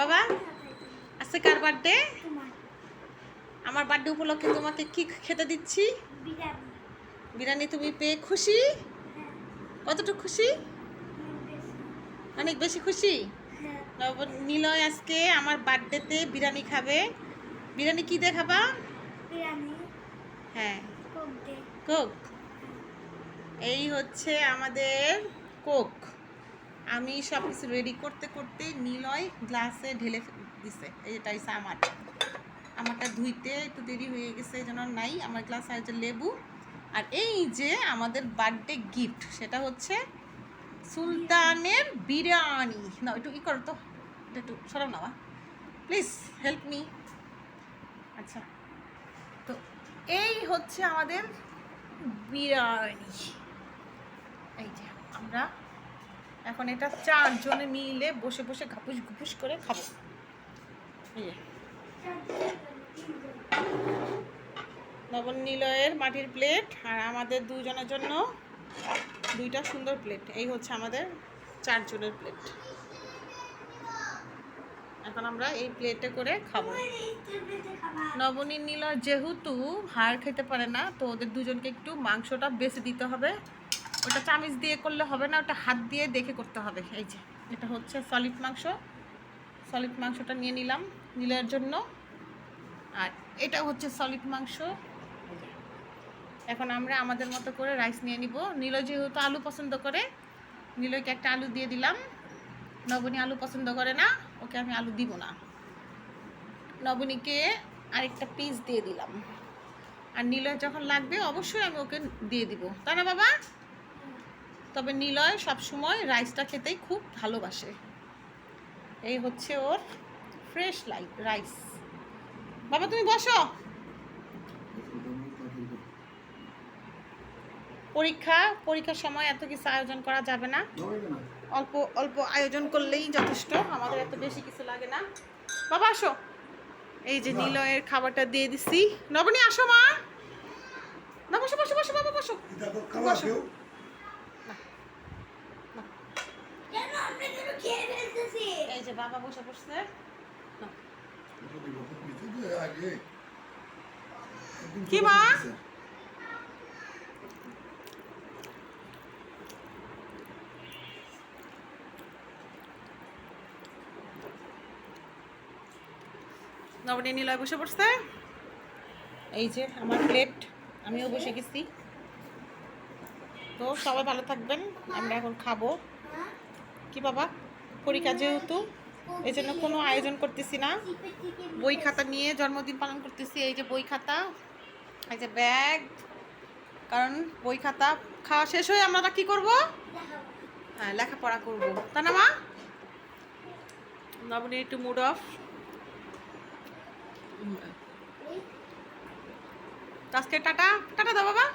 বাবা আজকে কার বার্থডে আমার বার্থডে উপলক্ষে তোমাকে কি খেতে দিচ্ছি? বিরিয়ানি। তুমি পেয়ে খুশি? হ্যাঁ। কতটুকু খুশি? অনেক বেশি। খুশি? হ্যাঁ। নিলয় আজকে আমার বার্থডেতে বিরিয়ানি খাবে। বিরিয়ানি কি দিয়ে খাবা? হ্যাঁ। Coke coke? এই হচ্ছে আমাদের কোক। আমি সব কিছু রেডি করতে করতে নিলয় গ্লাসে ঢেলে দিছে। এটা হচ্ছে আমার। আমারটা ধুইতে একটু দেরি হয়ে গেছে জন্য নাই। আমার গ্লাস আর যে লেবু। আর এই যে আমাদের বার্থডে গিফট সেটা হচ্ছে সুলতানের বিরিয়ানি। না একটু ই করো তো। এটা একটু সরাও নেওয়া প্লিজ হেল্প মি আচ্ছা। তো এই হচ্ছে আমাদের বিরিয়ানি। এই যে আমরা এখন এটা চারজনে মিলে বসে বসে ঘাপুস ঘুপুস করে খাব। নবন নিলয়ের মাটির প্লেট আর আমাদের দুজনের জন্য দুইটা সুন্দর প্লেট এই হচ্ছে আমাদের চারজনের প্লেট এখন আমরা এই প্লেটে করে খাব। নবনী নীলা যেহেতু হাড় খেতে পারে না, তো ওদের দুজনকে একটু মাংসটা বেশি দিতে হবে। ওটা চামিচ দিয়ে করলে হবে না, ওটা হাত দিয়ে দেখে করতে হবে। এই যে, এটা হচ্ছে সলিড মাংস। সলিড মাংসটা নিয়ে নিলাম, নীলের জন্য। আর এটা হচ্ছে সলিড মাংস। এখন আমরা আমাদের মতো করে রাইস নিয়ে নিব। নীল যেহেতু আলু পছন্দ করে, নীলকে একটা আলু দিয়ে দিলাম। নবনী আলু পছন্দ করে না, ওকে আমি আলু দিব না। নবনীকে আরেকটা পিস দিয়ে দিলাম। আর নিলয় যখন লাগবে, অবশ্যই আমি ওকে দিয়ে দিব। তাই না বাবা? তবে নিলয় সবসময় রাইসটা খেতেই খুব ভালোবাসে। এই হচ্ছে ওর ফ্রেশ লাই রাইস। বাবা তুমি বসো। পরীক্ষা পরীক্ষার সময় এত কিছু আয়োজন করা যাবে না। অল্প অল্প আয়োজন করলেই যথেষ্ট আমাদের এত বেশি কিছু লাগে না। বাবা আসো। এই যে নিলয়ের খাবারটা দিয়ে দিছি। নবনী আসো মা। না বসো বসো বসো বাবা বসো। বসো কেন আমরা কেন খেয়ে ফেলতেছি এই যে বাবা বসে বসছে। কি মা? নবনী নিলয় বসে পড়ছে এই যে আমার প্লেট আমিও বসে গেছি। তো সবাই ভালো থাকবেন আমরা এখন খাব? কি বাবা? পরীক্ষা যেহেতু এই জন্য কোনো আয়োজন করতেছি না। বই খাতা নিয়ে জন্মদিন পালন করতেছি, এই যে বই খাতা, এই যে ব্যাগ। কারণ বই খাতা খাওয়া শেষ হয়ে আমরা কি করব? হ্যাঁ লেখাপড়া করব। তা না, মা? নবনী একটু মুড অফ আজকে টাটা। টাটা দাও, বাবা।